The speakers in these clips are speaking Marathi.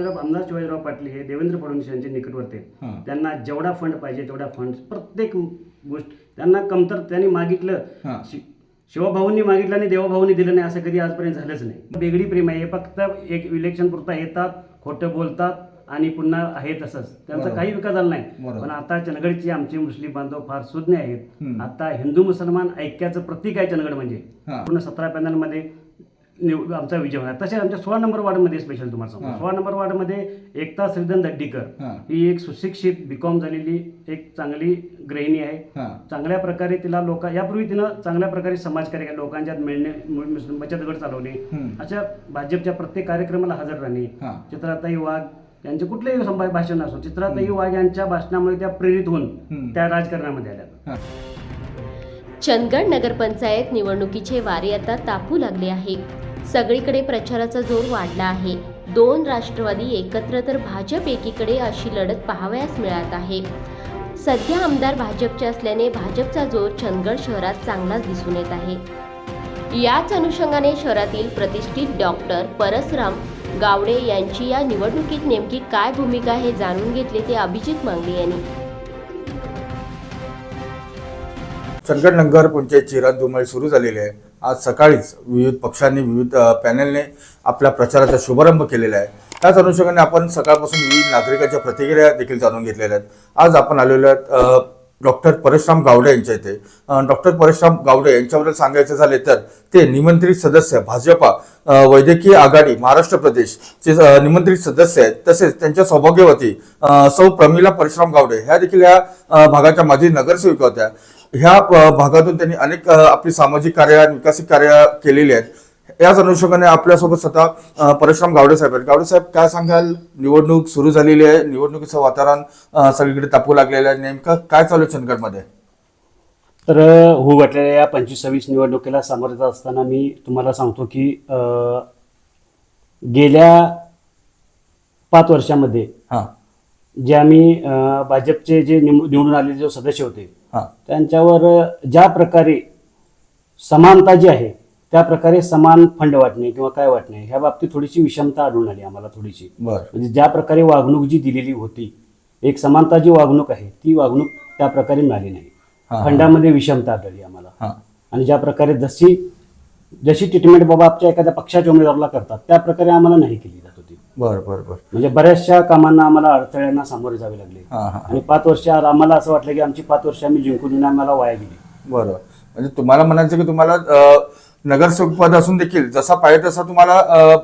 आमदार शिवाजीराव पाटील हे देवेंद्र फडणवीस यांचे निकटवर्ती आहेत. त्यांना जेवढा फंड पाहिजे तेवढा फंड प्रत्येक गोष्ट त्यांना कमतर त्यांनी मागितलं. शि- शिवभाऊंनी मागितलं आणि देवभाऊंनी दिलं नाही असं कधी आजपर्यंत झालंच नाही वेगळी प्रेम आहे हे फक्त एक इलेक्शन पुरता येतात खोटं बोलतात आणि पुन्हा आहे तसंच त्यांचा बरोबर. काही विकास झाला नाही बरोबर. पण आता चंदगडचे आमचे मुस्लिम बांधव फार सुज्ञ आहेत हम्म. आता हिंदू मुसलमान ऐक्याचं प्रतीक आहे चंदगड म्हणजे हां. पूर्ण सतरा पॅनलमध्ये निव- आमचा विजय होणार तसेच आमच्या सोळा नंबर वॉर्डमध्ये स्पेशल तुम्हाला सांगतो. सोळा नंबर वॉर्डमध्ये एकता श्रीधन दड्डीकर हां. एक सुशिक्षित बीकॉम झालेली एक चांगली गृहिणी आहे हां. चांगल्या प्रकारे तिला लोक यापूर्वी तिनं चांगल्या प्रकारे समाजकार्य केलं लोकांच्यात मिळणे मिळ- बचत गट हम्म. अशा भाजपच्या प्रत्येक कार्यक्रमाला हजर राहणे. चित्राताई वाघ यांचे कुठलेही संभा- भाषण असो चित्राताई वाघ यांच्या भाषणामुळे त्या प्रेरित होऊन. त्या राजकारणामध्ये आल्या. चंदगड नगरपंचायत निवडणुकीचे वारे आता तापू लागले आहे सगळीकडे प्रचाराचा जोर वाढला आहे. दोन राष्ट्रवादी एकत्र तर भाजप एकीकडे अशी लढत पाहावयास मिळत आहे. सध्या आमदार भाजपचे असल्याने भाजपचा जोर चंदगड शहरात चांगलाच दिसून येत आहे. याच अनुषंगाने शहरातील प्रतिष्ठित डॉक्टर परसराम गावडे यांची या निवडणुकीत नेमकी काय भूमिका आहे हे जाणून घेतले ते अभिजित मांगले यांनी. चंदगड नगर पंचायतची रणधुमाळी सुरू झालेली आहे. आज सकाळीच विविध पक्षांनी विविध पॅनलने आपल्या प्रचाराचा शुभारंभ केलेला आहे. त्याच अनुषंगाने आपण सकाळपासून विविध नागरिकांच्या प्रतिक्रिया देखील जाणून घेतलेल्या आहेत. आज आपण आलेलो आहेत डॉक्टर परशुराम गावडे यांच्या इथे. डॉक्टर परशुराम गावडे यांच्याबद्दल सांगायचे झाले तर ते निमंत्रित सदस्य भाजपा वैद्यकीय आघाडी महाराष्ट्र प्रदेशचे चे निमंत्रित सदस्य आहेत. तसेच त्यांच्या सौभाग्यवती सौ प्रमिला परशुराम गावडे. ह्या देखील या भागाच्या माजी नगरसेविका होत्या. ह्या भागातून त्यांनी अनेक आपली सामाजिक कार्य आणि विकासिक कार्य केलेली आहेत. याच अनुषंगाने आपल्यासोबत स्वतः परशुराम गावडे साहेब आहेत. गावडे साहेब काय सांगाल? निवडणूक सुरू झालेली आहे. निवडणुकीचं वातावरण सगळीकडे तापू लागलेलं आहे. नेमकं काय चालू आहे चंदगडमध्ये? तर होऊ वाटलेल्या या पंचवीस सव्वीस निवडणुकीला सामोरे जात असताना मी तुम्हाला सांगतो की गेल्या पाच वर्षामध्ये हां. जे आम्ही भाजपचे जे निवडून आलेले जो सदस्य होते हां त्यांच्यावर ज्या प्रकारे समानता जी आहे त्या प्रकारे समान फंड वाटणे किंवा काय वाटणे ह्या बाबतीत थोडीशी विषमता आढळून आली आम्हाला थोडीशी. म्हणजे ज्या प्रकारे वागणूक जी दिलेली होती एक समानता जी वागणूक आहे ती वागणूक त्या प्रकारे मिळाली नाही. फंडामध्ये विषमता आढळली आम्हाला. आणि ज्या प्रकारे जशी जशी ट्रीटमेंट बाबा आमच्या एखाद्या पक्षाच्या उमेदवाराला करतात त्या प्रकारे आम्हाला नाही केली जात. बर बर बर. म्हणजे बऱ्याचशा कामांना आम्हाला अडथळ्यांना सामोरे जावे लागले. हां हां. आणि पाच वर्ष आम्हाला असं वाटलं की आमची पाच वर्ष आम्ही जिंकून आम्हाला वाया गेली. बरोबर. म्हणजे तुम्हाला म्हणायचं की तुम्हाला अ, नगरसेवक पद असून देखील जसा पाहिजे तसा तुम्हाला अ,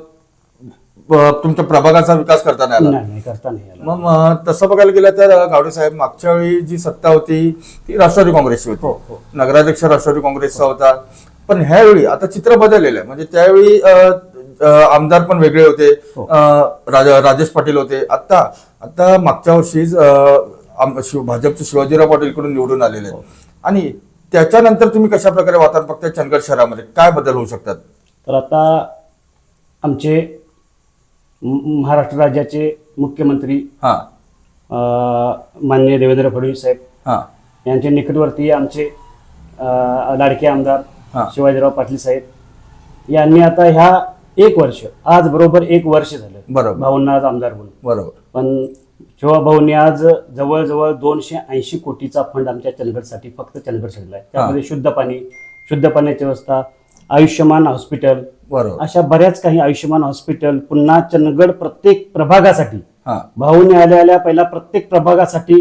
ब- तुमच्या प्रभागाचा विकास करता नाही आला. नाही नाही करता नाही आलं. मग अ, तसं बघायला गेलं तर अ, गावडे साहेब मागच्या वेळी जी सत्ता होती ती राष्ट्रवादी काँग्रेसची हो, होती हो. नगराध्यक्ष राष्ट्रवादी काँग्रेसचा होता. पण ह्यावेळी आता चित्र बदललेलं आहे. म्हणजे त्यावेळी अ, आमदार पण वेगळे होते. हो. राज- राजेश पाटील होते. आता आता मागच्या वर्षीच शिव भाजपचे शिवाजीराव पाटील कडून निवडून आलेले हो. आणि त्याच्यानंतर तुम्ही कशा प्रकारे वातावरण बघताय चंदगड शहरामध्ये? काय बदल होऊ शकतात? तर आता आमचे महाराष्ट्र राज्याचे मुख्यमंत्री हा. माननीय देवेंद्र फडणवीस साहेब हा. यांचे निकटवर्ती आमचे लाडके आमदार. शिवाजीराव पाटील साहेब यांनी आता ह्या एक वर्ष. आज बरोबर एक वर्ष झालं. बरोबर. भाऊंना आज आमदार होऊन बरोबर. पण शिवाभाऊंनी आज जवळजवळ दोनशे ऐंशी कोटीचा फंड आमच्या चंदगडसाठी फक्त चंदगड सोडला आहे त्यामध्ये शुद्ध पाणी शुद्ध पाण्याची व्यवस्था आयुष्यमान हॉस्पिटल बरोबर. अशा बऱ्याच काही आयुष्यमान हॉस्पिटल पुन्हा चंदगड प्रत्येक प्रभागासाठी. हा. भाऊने आल्या आल्या पहिला प्रत्येक प्रभागासाठी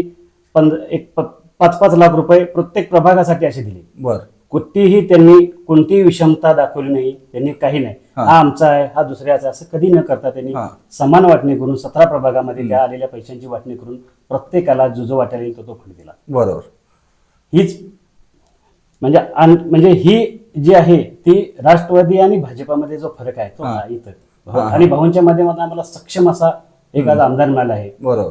एक पाच पाच लाख रुपये प्रत्येक प्रभागासाठी असे दिले. बर. कुठलीही त्यांनी कोणतीही विषमता दाखवली नाही त्यांनी काही नाही. हा. आमचा आहे हा दुसऱ्याचा आहे, असं कधी न करता त्यांनी. समान वाटणी करून सतरा प्रभागामध्ये त्या आलेल्या पैशांची वाटणी करून प्रत्येकाला जो जो वाटायला येईल तो तो फंड दिला. बरोबर. हीच म्हणजे म्हणजे ही जी आहे ती राष्ट्रवादी आणि भाजपामध्ये जो फरक आहे तो इथं. आणि भाऊंच्या माध्यमातून आम्हाला सक्षम असा एक आज आमदार मिळाला आहे. बरोबर.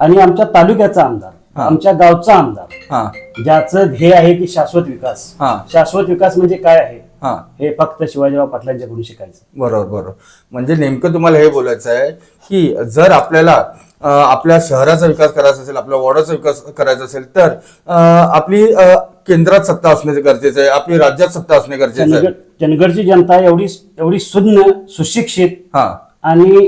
आणि आमच्या तालुक्याचा आमदार. आमच्या गावचा आमदार. हा. ज्याचं ध्येय आहे की शाश्वत विकास. हा. शाश्वत विकास म्हणजे काय आहे? हा. हे फक्त शिवाजीराव पाटलांच्याकडून शिकायचं. बरोबर बरोबर. म्हणजे नेमकं तुम्हाला हे बोलायचं आहे की जर आपल्याला अं, आपल्या शहराचा विकास करायचा असेल आपल्या वॉर्डाचा विकास करायचा असेल तर अं, आपली अं, केंद्रात सत्ता असणे गरजेचं आहे आपली राज्यात सत्ता असणे गरजेचं आहे. चंदगड चंदगडची जनता एवढी एवढी सुज्ञ सुशिक्षित हा. आणि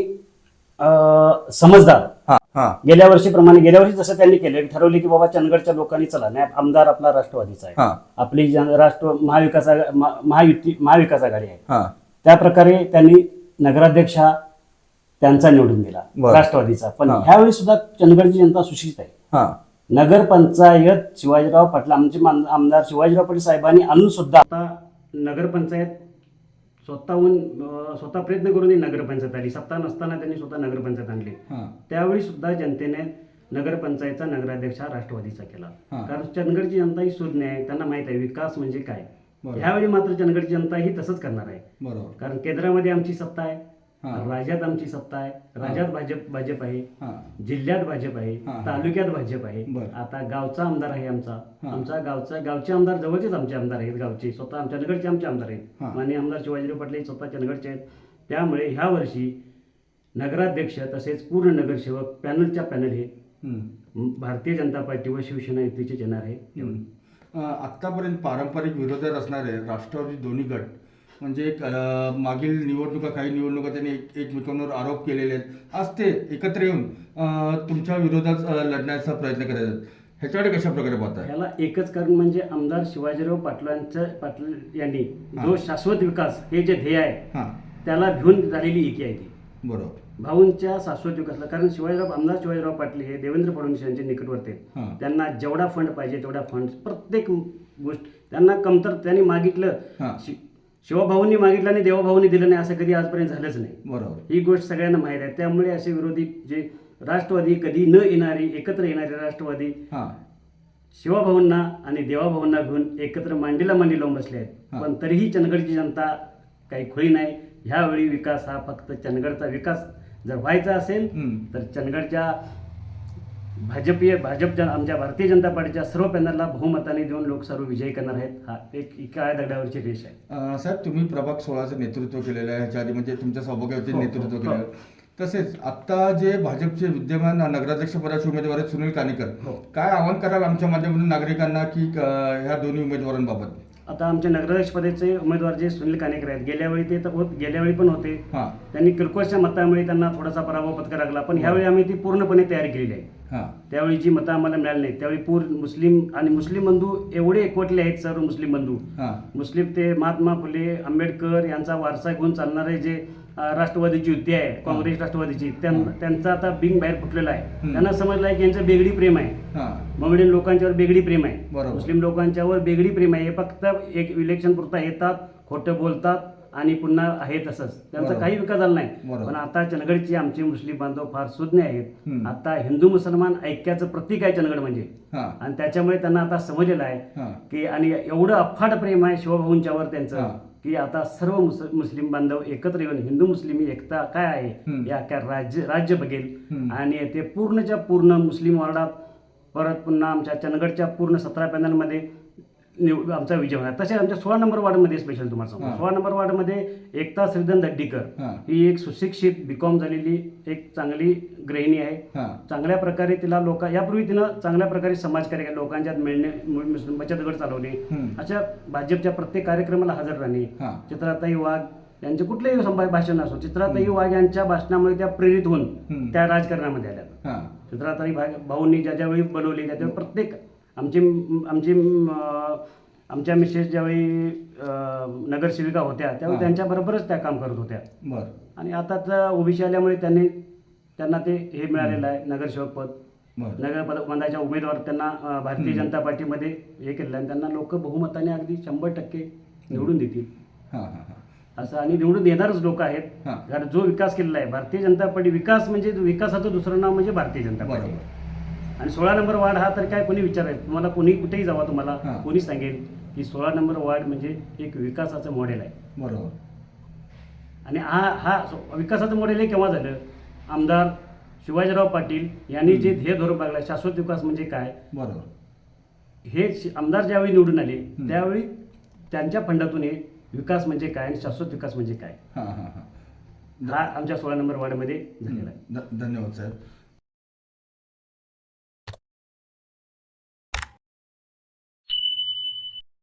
अं, समजदार. हा हा. गेल्या वर्षीप्रमाणे गेल्या वर्षी जसं त्यांनी केलं ठरवले की बाबा चंदगडच्या लोकांनी चला नाही आमदार आपला राष्ट्रवादीचा आहे. आपली राष्ट्र महाविकास महायुती महाविकास आघाडी आहे. हा. त्या प्रकारे त्यांनी नगराध्यक्ष हा त्यांचा निवडून दिला. राष्ट्रवादीचा. पण. ह्यावेळी सुद्धा चंदगडची जनता सुशिक्षित आहे. हा. नगरपंचायत शिवाजीराव पाटील आमचे आमदार शिवाजीराव पाटील साहेबांनी आणून सुद्धा आता नगरपंचायत स्वतःहून स्वतः प्रयत्न करून ही नगरपंचायत आली. सत्ता नसताना त्यांनी स्वतः नगरपंचायत आणली. हा. त्यावेळी सुद्धा जनतेने नगरपंचायतचा नगराध्यक्ष हा राष्ट्रवादीचा केला. हा. कारण चंदगडची जनता ही सुज्ञ आहे त्यांना माहीत आहे विकास म्हणजे काय? बरोबर. ह्यावेळी मात्र चंदगडची जनता ही तसंच करणार आहे. बरोबर. कारण केंद्रामध्ये आमची सत्ता आहे. राज्यात आमची सत्ता आहे. राज्यात भाजप भाजप आहे. जिल्ह्यात भाजप आहे. तालुक्यात भाजप आहे. आता गावचा आमदार आहे आमचा. आमचा गावचा गावचे आमदार जवळचेच आमचे आमदार आहेत गावचे. स्वतः आमच्या चंदगडचे आमचे आमदार. आहेत. माननीय आमदार शिवाजीराव पाटील हे स्वतः चंदगडचे आहेत. त्यामुळे ह्या वर्षी नगराध्यक्ष तसेच पूर्ण नगरसेवक पॅनलच्या पॅनल हे. भारतीय जनता पार्टी व शिवसेना युतीचे येणार आहे. अं, आत्तापर्यंत पारंपरिक विरोधात असणारे राष्ट्रवादी दोन्ही गट म्हणजे मागील निवडणुका काही निवडणुका त्यांनी एक एकमेकांवर आरोप केलेले आहेत. आज ते एकत्र येऊन तुमच्या विरोधात लढण्याचा प्रयत्न करत आहेत. ह्याच्याकडे कशा प्रकारे पाहताय? ह्याला एकच कारण म्हणजे आमदार शिवाजीराव पाटलांचं पाटील यांनी जो शाश्वत विकास हे जे ध्येय आहे त्याला भिवून झालेली एकी आहे ती. बरोबर. भाऊंच्या शाश्वत विकासला कारण शिवाजीराव आमदार शिवाजीराव पाटील हे देवेंद्र फडणवीस यांचे निकटवर्ती त्यांना जेवढा फंड पाहिजे तेवढा फंड प्रत्येक गोष्ट त्यांना कमतर त्यांनी मागितलं शिवभाऊंनी मागितलं आणि देवभाऊंनी दिलं नाही असं कधी आजपर्यंत झालंच नाही. बरोबर. ही गोष्ट सगळ्यांना माहीत आहे. त्यामुळे असे विरोधी जे राष्ट्रवादी कधी न येणारी एकत्र येणारे राष्ट्रवादी हां. शिवभाऊंना आणि देवाभाऊंना घेऊन एकत्र मांडीला मांडी लावून बसले आहेत. पण तरीही चंदगडची जनता काही खुळी नाही. ह्यावेळी विकास हा फक्त चंदगडचा विकास जर व्हायचा असेल. तर चंदगडच्या भाजपीय भाजप जन आमच्या भारतीय जनता पार्टीच्या सर्व पॅनलला बहुमताने देऊन लोक सर्व विजयी करणार आहेत. हा एक काळ्या दगडावरची रेष आहे. साहेब तुम्ही प्रभाग सोळाचं नेतृत्व केलेलं आहे. ह्याच्या आधी म्हणजे तुमच्या सौभाग्यावरती हो, हो, नेतृत्व हो. केलेलं तसेच आता जे भाजपचे विद्यमान नगराध्यक्ष पदाचे उमेदवार आहेत सुनील कानेकर. काय आवाहन कराल आमच्या माध्यमातून नागरिकांना की ह्या दोन्ही उमेदवारांबाबत? आता आमच्या नगराध्यक्षपदाचे उमेदवार जे सुनील कानेकर आहेत गेल्या वेळी ते तर होत गेल्या वेळी पण होते. हां. त्यांनी किरकोळच्या मतामुळे त्यांना थोडासा पराभव पत्करावा लागला. पण ह्यावेळी आम्ही ती पूर्णपणे तयारी केलेली आहे. हां. त्यावेळी जी मतं आम्हाला मिळाली नाही त्यावेळी पूर मुस्लिम आणि मुस्लिम बंधू एवढे एकवटले आहेत सर्व मुस्लिम बंधू. हां. मुस्लिम ते महात्मा फुले आंबेडकर यांचा वारसा घेऊन चालणारे जे अं, राष्ट्रवादीची युती आहे काँग्रेस राष्ट्रवादीची त्यां- त्यांचा आता बिंग बाहेर फुटलेला आहे. हम्म. त्यांना समजलं आहे की यांचं बेगडी प्रेम आहे. हां. ममिडियन लोकांच्यावर बेगडी प्रेम आहे. बरोबर. मुस्लिम लोकांच्यावर बेगडी प्रेम आहे. हे फक्त एक इलेक्शन पुरता येतात खोटं बोलतात आणि पुन्हा आहे तसंच त्यांचा. काही विकास झाला नाही. पण आता चंदगडचे आमचे मुस्लिम बांधव फार सुज्ञ आहेत. आता हिंदू मुसलमान ऐक्याचं प्रतीक आहे चंदगड म्हणजे आणि त्याच्यामुळे त्यांना आता समजलेलं आहे की आणि एवढं अफाट प्रेम आहे शिवभाऊंच्यावर. त्यांचं की आता सर्व मुस- मुस्लिम बांधव एकत्र येऊन हिंदू मुस्लिम एकता काय आहे. या अख्ख्या राज्य राज्य बघेल. आणि ते पूर्णच्या पूर्ण मुस्लिम वॉर्डात परत पुन्हा आमच्या चंदगडच्या पूर्ण सतरा पॅनलमध्ये निव आमचा विजय होणार. तसेच आमच्या सोळा नंबर वॉर्डमध्ये स्पेशल तुम्हाला सांगतो. हा. सोळा नंबर वॉर्डमध्ये एकता श्रीधन दड्डीकर हा. ही एक सुशिक्षित बीकॉम झालेली एक चांगली गृहिणी आहे. हां. चांगल्या प्रकारे तिला लोक यापूर्वी तिनं चांगल्या प्रकारे समाजकार्य केलं लोकांच्यात मिळणे मिळ- बचत गट चालवणे. अशा भाजपच्या प्रत्येक कार्यक्रमाला हजर राहणे. हां. चित्राताई वाघ यांचे कुठलेही संभा- भाषण असो चित्राताई वाघ यांच्या भाषणामुळे त्या प्रेरित होऊन. त्या राजकारणामध्ये आल्या. हां. चित्राताई भाऊंनी ज्या ज्यावेळी बनवली त्याच्यावेळी प्रत्येक आमची आमची आमच्या मिसेस ज्यावेळी नगरसेविका होत्या त्यावेळी. त्यांच्याबरोबरच त्या काम करत होत्या. बरं. आणि आता ओबीसी आल्यामुळे त्यांनी त्यांना ते हे मिळालेलं आहे नगरसेवक पद. बरं. नगर पदाच्या उमेदवार त्यांना भारतीय. जनता पार्टीमध्ये हे केलेलं आहे. आणि त्यांना लोक बहुमताने अगदी शंभर टक्के निवडून देतील. असं आणि निवडून देणारच लोक आहेत. कारण जो विकास केलेला आहे भारतीय जनता पार्टी विकास म्हणजे विकासाचं दुसरं नाव म्हणजे भारतीय जनता पार्टी. आणि सोळा नंबर वार्ड हा तर काय कोणी विचारेल? तुम्हाला कोणी कुठेही जावा तुम्हाला हां. कोणी सांगेल की सोळा नंबर वार्ड म्हणजे एक विकासाचं मॉडेल आहे. बरोबर. आणि हा हा सो- विकासाचं मॉडेल हे केव्हा झालं? आमदार शिवाजीराव पाटील यांनी जे ध्येय धोरण बागला शाश्वत विकास म्हणजे काय? बरोबर. हे शि- आमदार ज्यावेळी निवडून आले त्यावेळी त्यांच्या फंडातून हे विकास म्हणजे काय आणि शाश्वत विकास म्हणजे काय? हां हां हां. हा आमच्या सोळा नंबर वार्डमध्ये झालेला आहे. ध- धन्यवाद साहेब.